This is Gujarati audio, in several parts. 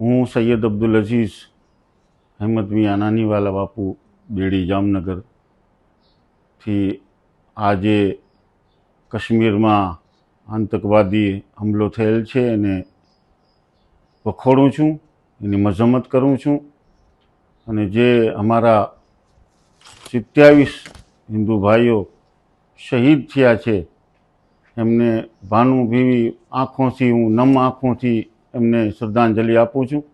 હું સૈયદ અબ્દુલ અઝીઝ અહેમદ મિયા નાનીવાલા બાપુ બેડી જામનગરથી આજે કાશ્મીરમાં આતંકવાદી હુમલો થયેલ છે એને વખોડું છું, એની મજમ્મત કરું છું અને જે અમારા સિત્યાવીસ હિન્દુ ભાઈઓ શહીદ થયા છે એમને ભાનુભીવી આંખોથી હું નમ આંખોથી એમને શ્રદ્ધાંજલિ આપું છું.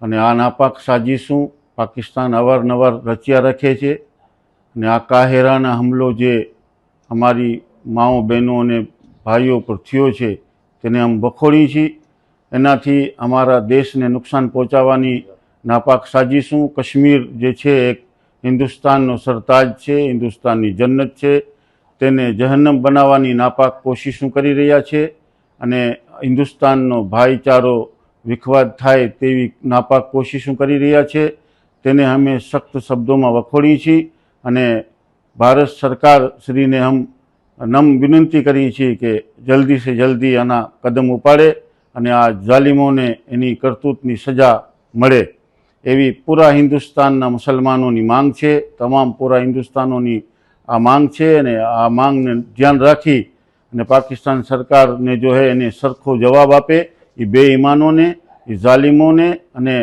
અને આ નાપાક સાજીશું. પાકિસ્તાન અવારનવાર રચ્યા રાખે છે. અને આ કાહેરાના હુમલો જે અમારી માઓ, બહેનો અને ભાઈઓ પર થયો છે, તેને આમ વખોડી છીએ. એનાથી અમારા દેશને નુકસાન પહોંચાડવાની નાપાક સાજીશું. કાશ્મીર જે છે, એક હિન્દુસ્તાનનો સરતાજ છે, હિન્દુસ્તાનની જન્નત છે. તેને જહન્નમ બનાવવાની નાપાક કોશિશું કરી રહ્યા છે. અને હિન્દુસ્તાનનો ભાઈચારો વિખવાદ થાય તેવી નાપાક કોશિશો કરી રહ્યા છે. તેને અમે સખ્ત શબ્દોમાં વખોડી છીએ અને ભારત સરકાર શ્રીને હમ નમ વિનંતી કરી છીએ કે જલ્દી સે જલ્દી આના કદમ ઉપાડે અને આ જાલિમોને એની કરતૂતની સજા મળે. એવી પૂરા હિન્દુસ્તાનના મુસલમાનોની માંગ છે. તમામ પૂરા હિન્દુસ્તાનોની આ માંગ છે અને આ માંગને ધ્યાન રાખી અને પાકિસ્તાન સરકારને જો હે એને સરખો જવાબ આપે એ બે ઈમાનોને એ ઝાલિમોને અને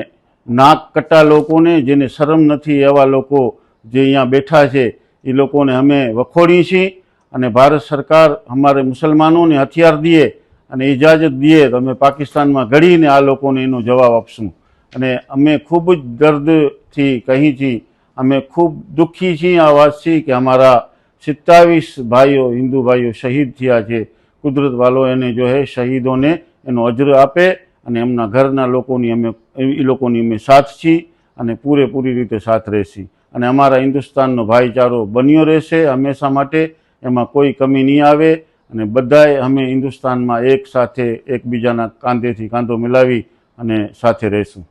નાક કટ્ટા લોકોને જેને શરમ નથી એવા લોકો જે અહીંયા બેઠા છે એ લોકોને અમે વખોડી છીએ અને ભારત સરકાર અમારે મુસલમાનોને હથિયાર દે અને ઇજાજત દે તો અમે પાકિસ્તાનમાં ઘડીને આ લોકોને એનો જવાબ આપશું. અને અમે ખૂબ જ દર્દથી કહી છીએ, અમે ખૂબ દુઃખી છીએ, આ વાતથી કે અમારા સિત્તાવીસ ભાઈઓ, હિન્દુ ભાઈઓ શહીદ થયા છે. કુદરત વાલો એને જો હે, શહીદોને એનો અજર આપે અને એમના ઘરના લોકોની અમે, એ લોકોની અમે સાથ છીએ અને પૂરેપૂરી રીતે સાથ રહેશી. અને અમારા હિન્દુસ્તાનનો ભાઈચારો બન્યો રહેશે હંમેશા માટે, એમાં કોઈ કમી નહીં આવે અને બધાએ અમે હિન્દુસ્તાનમાં એક સાથે એકબીજાના કાંધેથી કાંધો મિલાવી અને સાથે રહીશું.